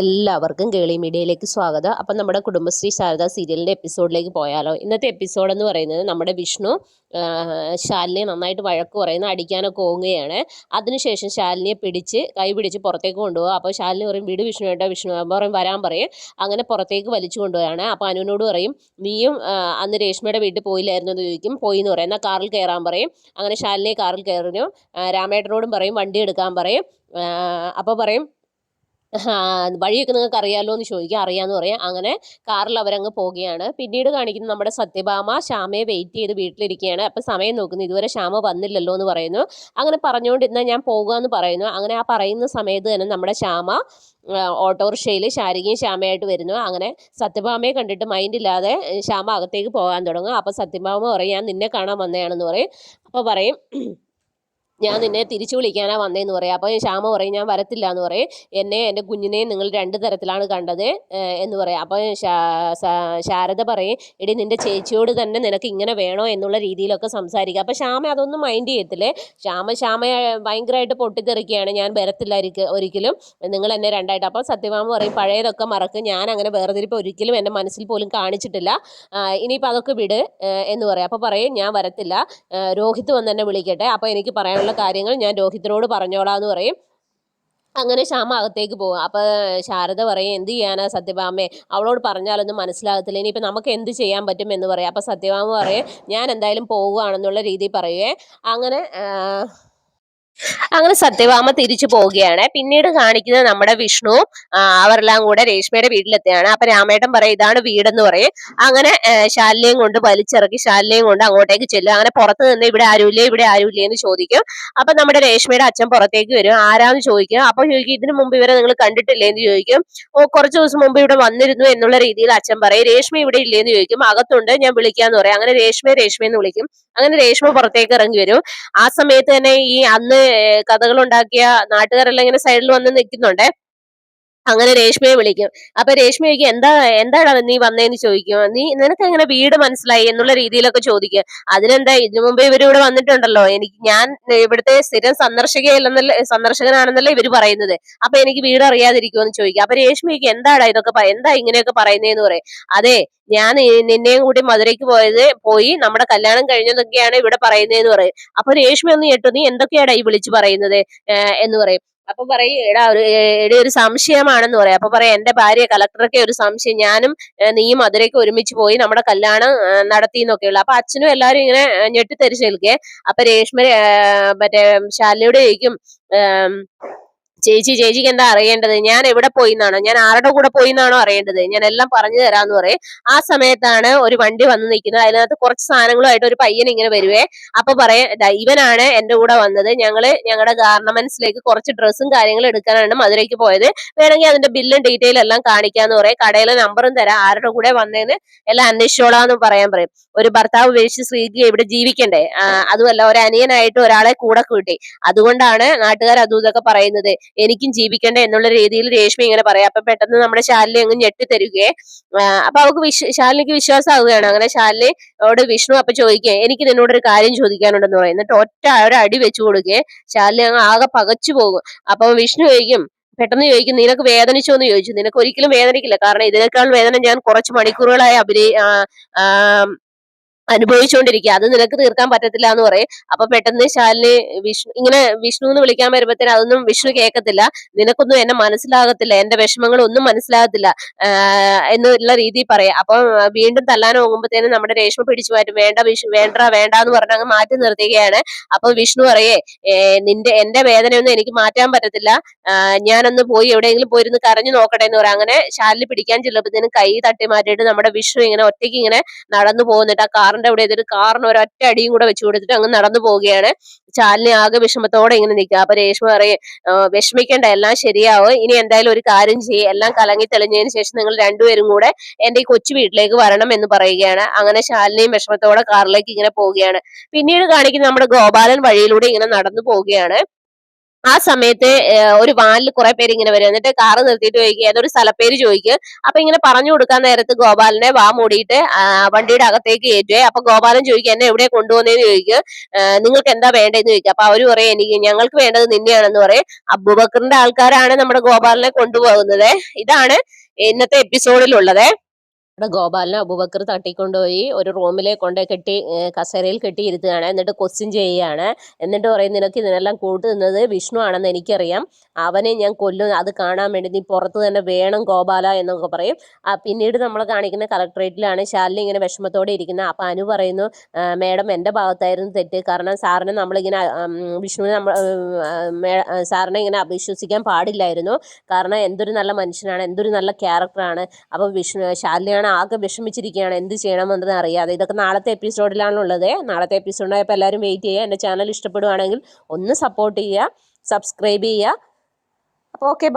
എല്ലാവർക്കും കേളി മീഡിയയിലേക്ക് സ്വാഗതം. അപ്പം നമ്മുടെ കുടുംബശ്രീ ശാരദ സീരിയലിന്റെ എപ്പിസോഡിലേക്ക് പോയാലോ. ഇന്നത്തെ എപ്പിസോഡ് എന്ന് പറയുന്നത് നമ്മുടെ വിഷ്ണു ശാലിനിയെ നന്നായിട്ട് വഴക്ക് പറയുന്ന അടിക്കാനൊക്കെ ഓങ്ങുകയാണ്. അതിനുശേഷം ശാലിനിയെ പിടിച്ച് കൈ പിടിച്ച് പുറത്തേക്ക് കൊണ്ടുപോകുക അപ്പോൾ ശാലിനി പറയും വീട് വിഷ്ണു കേട്ടോ വിഷ്ണു പറയും വരാൻ പറയും. അങ്ങനെ പുറത്തേക്ക് വലിച്ചു കൊണ്ടുപോയാണ്. അപ്പോൾ അനുവിനോട് പറയും നീയും അന്ന് രേഷ്മയുടെ വീട്ടിൽ പോയില്ലായിരുന്നു എന്ന് ചോദിക്കും. പോയി എന്ന് പറയും. എന്നാൽ കാറിൽ കയറാൻ പറയും. അങ്ങനെ ശാലിനിയെ കാറിൽ കയറിനു രാമേട്ടനോടും പറയും വണ്ടി എടുക്കാൻ പറയും. അപ്പോൾ പറയും വഴിയൊക്കെ നിങ്ങൾക്ക് അറിയാലോ എന്ന് ചോദിക്കുക അറിയാമെന്ന് പറയാം. അങ്ങനെ കാറിൽ അവരങ്ങ് പോവുകയാണ്. പിന്നീട് കാണിക്കുന്നത് നമ്മുടെ സത്യഭാമ ശ്യാമയെ വെയിറ്റ് ചെയ്ത് വീട്ടിലിരിക്കുകയാണ്. അപ്പം സമയം നോക്കുന്നു ഇതുവരെ ശ്യാമ വന്നില്ലല്ലോ എന്ന് പറയുന്നു. അങ്ങനെ പറഞ്ഞുകൊണ്ടിരുന്ന ഞാൻ പോകുക എന്ന് പറയുന്നു. അങ്ങനെ ആ പറയുന്ന സമയത്ത് തന്നെ നമ്മുടെ ശ്യാമ ഓട്ടോറിക്ഷയിൽ ശാരികയും ശ്യാമയായിട്ട് വരുന്നു. അങ്ങനെ സത്യഭാമയെ കണ്ടിട്ട് മൈൻഡ് ഇല്ലാതെ ശ്യാമ അകത്തേക്ക് പോകാൻ തുടങ്ങും. അപ്പം സത്യഭാമ പറയും ഞാൻ നിന്നെ കാണാൻ വന്നതാണെന്ന് പറയും. അപ്പോൾ പറയും ഞാൻ നിന്നെ തിരിച്ചു വിളിക്കാനാ വന്നതെന്ന് പറയാം. അപ്പോൾ ശ്യാമ പറയും ഞാൻ വരത്തില്ല എന്ന് പറയും. എന്നെ എന്റെ കുഞ്ഞിനെയും നിങ്ങൾ രണ്ട് തരത്തിലാണ് കണ്ടത് എന്ന് പറയാം. അപ്പോൾ ശാരദ പറയും എടി നിന്റെ ചേച്ചിയോട് തന്നെ നിനക്ക് ഇങ്ങനെ വേണോ എന്നുള്ള രീതിയിലൊക്കെ സംസാരിക്കുക അപ്പോൾ ശ്യാമ അതൊന്നും മൈൻഡ് ചെയ്യത്തില്ലേ. ശ്യാമ ശ്യാമ ഭയങ്കരമായിട്ട് പൊട്ടിത്തെറിക്കുകയാണ് ഞാൻ വരത്തില്ല ഒരിക്കലും. നിങ്ങൾ എന്നെ രണ്ടായിട്ട്. അപ്പോൾ സത്യഭാമ പറയും പഴയതൊക്കെ മറക്കും. ഞാൻ അങ്ങനെ വേർതിരിപ്പ് ഒരിക്കലും എന്റെ മനസ്സിൽ പോലും കാണിച്ചിട്ടില്ല. ഇനിയിപ്പോൾ അതൊക്കെ വിട് എന്ന് പറയാം. അപ്പോൾ പറയും ഞാൻ വരത്തില്ല. രോഹിത് വന്ന് എന്നെ വിളിക്കട്ടെ. അപ്പോൾ എനിക്ക് പറയാനുള്ള കാര്യങ്ങൾ ഞാൻ രോഹിത്തിനോട് പറഞ്ഞോളാന്ന് പറയും. അങ്ങനെ ശ്യാമ അകത്തേക്ക് പോകും അപ്പോൾ ശാരദ പറയും എന്ത് ചെയ്യാനാ സത്യഭാമേ? അവളോട് പറഞ്ഞാലൊന്നും മനസ്സിലാകത്തില്ല. ഇനിയിപ്പോൾ നമുക്ക് എന്ത് ചെയ്യാൻ പറ്റും എന്ന് പറയും. അപ്പോൾ സത്യഭാമ പറയും ഞാൻ എന്തായാലും പോവുകയാണെന്നുള്ള രീതി പറയുകയെ അങ്ങനെ അങ്ങനെ സത്യഭാമ തിരിച്ചു പോവുകയാണ്. പിന്നീട് കാണിക്കുന്നത് നമ്മുടെ വിഷ്ണു അവരെല്ലാം കൂടെ രേഷ്മയുടെ വീട്ടിലെത്തുകയാണ് അപ്പൊ രാമേട്ടൻ പറയും ഇതാണ് വീടെന്ന് പറയും. അങ്ങനെ ശാല്യം കൊണ്ട് വലിച്ചിറക്കി ശാലിനെയും കൊണ്ട് അങ്ങോട്ടേക്ക് ചെല്ലും. അങ്ങനെ പുറത്ത് നിന്ന് ഇവിടെ ആരുമില്ലേ? ഇവിടെ ആരുമില്ലേ? എന്ന് ചോദിക്കും. അപ്പൊ നമ്മുടെ രേഷ്മയുടെ അച്ഛൻ പുറത്തേക്ക് വരും. ആരാന്ന്? ചോദിക്കും. അപ്പൊ ചോദിക്കും ഇതിനു മുമ്പ് ഇവരെ നിങ്ങൾ കണ്ടിട്ടില്ലേ? എന്ന് ചോദിക്കും. ഓ കുറച്ച് ദിവസം മുമ്പ് ഇവിടെ വന്നിരുന്നു എന്നുള്ള രീതിയിൽ അച്ഛൻ പറയും. രേഷ്മ ഇവിടെ ഇല്ലേന്ന് ചോദിക്കും. അകത്തുണ്ട് ഞാൻ വിളിക്കാന്ന് പറയും. അങ്ങനെ രേഷ്മയെ എന്ന് വിളിക്കും. അങ്ങനെ രേഷ്മ പുറത്തേക്ക് ഇറങ്ങി വരും. ആ സമയത്ത് തന്നെ ഈ അന്ന് കഥകൾ ഉണ്ടാക്കിയ നാട്ടുകാരെല്ലാം ഇങ്ങനെ സൈഡിൽ വന്ന് നിൽക്കുന്നുണ്ട്. അങ്ങനെ രേഷ്മയെ വിളിക്കും. അപ്പൊ രേഷ്മ ചോദിക്കും എന്താ എന്താണ് നീ വന്നേന്ന് ചോദിക്കും? നീ നിനക്ക് എങ്ങനെ വീട് മനസ്സിലായി? എന്നുള്ള രീതിയിലൊക്കെ ചോദിക്കും. അതിനെന്താ ഇതിനു മുമ്പ് ഇവർ ഇവിടെ വന്നിട്ടുണ്ടല്ലോ. എനിക്ക് ഞാൻ ഇവിടുത്തെ സ്ഥിരം സന്ദർശകയല്ലെന്നല്ല സന്ദർശകനാണെന്നല്ലേ ഇവർ പറയുന്നത്. അപ്പൊ എനിക്ക് വീട് അറിയാതിരിക്കുമോ എന്ന് ചോദിക്കും. അപ്പൊ രേഷ്മ ചോദിക്കും എന്താടാ ഇതൊക്കെ എന്താ ഇങ്ങനെയൊക്കെ പറയുന്നതെന്ന് പറയും? അതെ ഞാൻ നിന്നെയും കൂടി മധുരയ്ക്ക് പോയത് പോയി നമ്മുടെ കല്യാണം കഴിഞ്ഞതൊക്കെയാണ് ഇവിടെ പറയുന്നതെന്ന് പറയും. അപ്പൊ രേഷ്മ ഒന്ന് കേട്ടു നീ എന്തൊക്കെയാടാ ഈ വിളിച്ചു പറയുന്നത്? എന്ന് പറയും. അപ്പൊ പറയും എടാ ഒരു എടി ഒരു സംശയമാണെന്ന് പറയാം. അപ്പൊ പറയാം എന്റെ ഭാര്യ കലക്ടറൊക്കെ ഒരു സംശയം. ഞാനും നീയും മധുരയ്ക്ക് ഒരുമിച്ച് പോയി നമ്മുടെ കല്യാണം നടത്തി എന്നൊക്കെയുള്ള അപ്പൊ അച്ഛനും എല്ലാരും ഇങ്ങനെ ഞെട്ടിത്തെരിച്ച് അപ്പൊ രേഷ്മ മറ്റേ ഏം, ചേച്ചി ചേച്ചിക്ക് എന്താ അറിയേണ്ടത്? ഞാൻ എവിടെ പോയി എന്നാണോ ഞാൻ ആരുടെ കൂടെ പോയി എന്നാണോ അറിയേണ്ടത്? ഞാൻ എല്ലാം പറഞ്ഞു തരാന്ന് പറയും. ആ സമയത്താണ് ഒരു വണ്ടി വന്ന് നിൽക്കുന്നത്. അതിനകത്ത് കുറച്ച് സാധനങ്ങളുമായിട്ട് ഒരു പയ്യൻ ഇങ്ങനെ വരുവേ. അപ്പൊ പറയാം ഇവനാണ് എന്റെ കൂടെ വന്നത്. ഞങ്ങൾ ഞങ്ങളുടെ ഗാർണമെന്റ്സിലേക്ക് കുറച്ച് ഡ്രസ്സും കാര്യങ്ങളും എടുക്കാനാണ് മധുരയ്ക്ക് പോയത്. വേണമെങ്കിൽ അതിന്റെ ബില്ലും ഡീറ്റെയിൽ എല്ലാം കാണിക്കാന്ന് പറയും. കടയിലെ നമ്പറും തരാം. ആരുടെ കൂടെ വന്നേന്ന് എല്ലാം അന്വേഷിച്ചോളാന്ന് പറയാൻ പറയും. ഒരു ഭർത്താവ് ഉപേക്ഷിച്ച് സ്ത്രീക്ക് ഇവിടെ ജീവിക്കണ്ടേ? അതുമല്ല ഒരു അനിയനായിട്ട് ഒരാളെ കൂടെ കൂട്ടി. അതുകൊണ്ടാണ് നാട്ടുകാർ അതും ഇതൊക്കെ പറയുന്നത്. എനിക്കും ജീവിക്കണ്ടേ എന്നുള്ള രീതിയിൽ രേഷ്മി ഇങ്ങനെ പറയാം. അപ്പൊ പെട്ടെന്ന് നമ്മുടെ ശാലിനി അങ്ങ് ഞെട്ടിത്തരുകയെ അപ്പൊ അവൾക്ക് വിശ്വ ശാലിനിക്ക് വിശ്വാസമാവുകയാണ്. അങ്ങനെ ശാലിനോട് വിഷ്ണു അപ്പൊ ചോദിക്കുക എനിക്ക് നിന്നോട് ഒരു കാര്യം ചോദിക്കാനുണ്ടെന്ന് പറയും. എന്നിട്ട് ഒറ്റ ഒരു അടി വെച്ചു കൊടുക്കുകയെ. ശാലിനി അങ്ങ് ആകെ പകച്ചു പോകും. അപ്പൊ വിഷ്ണു ചോദിക്കും പെട്ടെന്ന് ചോദിക്കും നിനക്ക് വേദനിച്ചോ? എന്ന് ചോദിച്ചു. നിനക്ക് ഒരിക്കലും വേദനിക്കില്ല. കാരണം ഇതിനേക്കാൾ വേദന ഞാൻ കുറച്ച് മണിക്കൂറുകളായി അഭിനയി അനുഭവിച്ചുകൊണ്ടിരിക്കുക അത് നിനക്ക് തീർക്കാൻ പറ്റത്തില്ല എന്ന് പറയും. അപ്പൊ പെട്ടെന്ന് ശാലിനി വിഷ്ണു ഇങ്ങനെ വിഷ്ണു എന്ന് വിളിക്കാൻ വരുമ്പോഴത്തേന് അതൊന്നും വിഷ്ണു കേൾക്കത്തില്ല നിനക്കൊന്നും എന്നെ മനസ്സിലാകത്തില്ല. എന്റെ വിഷമങ്ങളൊന്നും മനസ്സിലാകത്തില്ല. എന്നുള്ള രീതിയിൽ പറയാം. അപ്പൊ വീണ്ടും തല്ലാൻ പോകുമ്പോഴത്തേനും നമ്മുടെ രേഷ്മ പിടിച്ചു മാറ്റും. വേണ്ട വിഷ്ണു വേണ്ട വേണ്ട എന്ന് പറഞ്ഞ് അങ്ങ് മാറ്റി നിർത്തുകയാണ്. അപ്പൊ വിഷ്ണു പറയേ "ഏ, നിന്റെ എന്റെ വേദനയൊന്നും എനിക്ക് മാറ്റാൻ പറ്റത്തില്ല. ഞാനൊന്ന് പോയി എവിടെയെങ്കിലും പോയിരുന്ന് കരഞ്ഞു നോക്കട്ടെ എന്ന് പറയാം. അങ്ങനെ ശാലിനി പിടിക്കാൻ ചെല്ലുമ്പോഴത്തേനും കൈ തട്ടി മാറ്റിയിട്ട് നമ്മുടെ വിഷ്ണു ഇങ്ങനെ ഒറ്റയ്ക്ക് ഇങ്ങനെ നടന്നു പോകുന്നിട്ട് ആ കാറിന്റെ അവിടെ ഏതൊരു കാറിന് ഒരൊറ്റ അടിയും കൂടെ വെച്ചു കൊടുത്തിട്ട് അങ്ങ് നടന്നു പോവുകയാണ്. ചാലിനെ ആകെ വിഷമത്തോടെ ഇങ്ങനെ നിൽക്കുക. അപ്പൊ രേഷ്മ പറയും വിഷമിക്കേണ്ട എല്ലാം ശരിയാവും. ഇനി എന്തായാലും ഒരു കാര്യം ചെയ്യും. എല്ലാം കലങ്ങി തെളിഞ്ഞതിന് ശേഷം നിങ്ങൾ രണ്ടുപേരും കൂടെ എന്റെ ഈ കൊച്ചു വീട്ടിലേക്ക് വരണം എന്ന് പറയുകയാണ്. അങ്ങനെ ശാലിനിയും വിഷമത്തോടെ കാറിലേക്ക് ഇങ്ങനെ പോവുകയാണ്. പിന്നീട് കാണിക്കുന്ന നമ്മുടെ ഗോപാലൻ വഴിയിലൂടെ ഇങ്ങനെ നടന്നു പോവുകയാണ്. ആ സമയത്ത് ഒരു വാനിൽ കുറെ പേര് ഇങ്ങനെ വരും. എന്നിട്ട് കാറ് നിർത്തിയിട്ട് ചോദിക്കുക ഏതൊരു സ്ഥലപ്പേര് ചോദിക്കുക അപ്പൊ ഇങ്ങനെ പറഞ്ഞു കൊടുക്കാൻ നേരത്ത് ഗോപാലിനെ വാ മൂടിയിട്ട് വണ്ടിയുടെ അകത്തേക്ക് കയറ്റുവേ. അപ്പൊ ഗോപാലൻ ചോദിക്കുക എന്നെ എവിടെ കൊണ്ടുപോകുന്നതെന്ന് ചോദിക്കുക നിങ്ങൾക്ക് എന്താ വേണ്ടതെന്ന് ചോദിക്കുക അപ്പൊ അവർ പറയും എനിക്ക് ഞങ്ങൾക്ക് വേണ്ടത് നിന്നെയാണെന്ന് പറയും. അബൂബക്കറിന്റെ ആൾക്കാരാണ് നമ്മുടെ ഗോപാലിനെ കൊണ്ടുപോകുന്നത്. ഇതാണ് ഇന്നത്തെ എപ്പിസോഡിലുള്ളത് ഇവിടെ ഗോപാലിനെ അബുബക്കർ തട്ടിക്കൊണ്ടുപോയി ഒരു റൂമിലെ കൊണ്ട് കെട്ടി കസേരയിൽ കെട്ടിയിരുത്തുകയാണ്. എന്നിട്ട് ക്വസ്റ്റ്യൻ ചെയ്യുകയാണ്. എന്നിട്ട് പറയും നിനക്ക് ഇതിനെല്ലാം കൂട്ടു നിന്നത് വിഷ്ണു ആണെന്ന് എനിക്കറിയാം. അവനെ ഞാൻ കൊല്ലും. അത് കാണാൻ വേണ്ടി നീ പുറത്ത് തന്നെ വേണം ഗോപാല എന്നൊക്കെ പറയും. പിന്നീട് നമ്മൾ കാണിക്കുന്ന കളക്ട്രേറ്റിലാണ് ശാലിനി ഇങ്ങനെ വിഷമത്തോടെ ഇരിക്കുന്നത്. അപ്പം അനു പറയുന്നു "ആ, മേഡം എന്റെ ഭാഗത്തായിരുന്നു തെറ്റ്. കാരണം സാറിനെ നമ്മളിങ്ങനെ വിഷ്ണുവിനെ നമ്മൾ സാറിനെ ഇങ്ങനെ അവിശ്വസിക്കാൻ പാടില്ലായിരുന്നു. കാരണം എന്തൊരു നല്ല മനുഷ്യനാണ് എന്തൊരു നല്ല ക്യാരക്ടറാണ്. അപ്പോൾ വിഷ്ണു ശാലിനിയാണ് ആകെ വിഷമിച്ചിരിക്കുകയാണ്. എന്ത് ചെയ്യണമെന്നത് അറിയാതെ. ഇതൊക്കെ നാളത്തെ എപ്പിസോഡിലാണുള്ളത്. നാളത്തെ എപ്പിസോഡിനായപ്പോൾ എല്ലാവരും വെയിറ്റ് ചെയ്യുക. എന്റെ ചാനൽ ഇഷ്ടപ്പെടുവാണെങ്കിൽ ഒന്ന് സപ്പോർട്ട് ചെയ്യുക സബ്സ്ക്രൈബ് ചെയ്യുക. അപ്പോൾ ഓക്കെ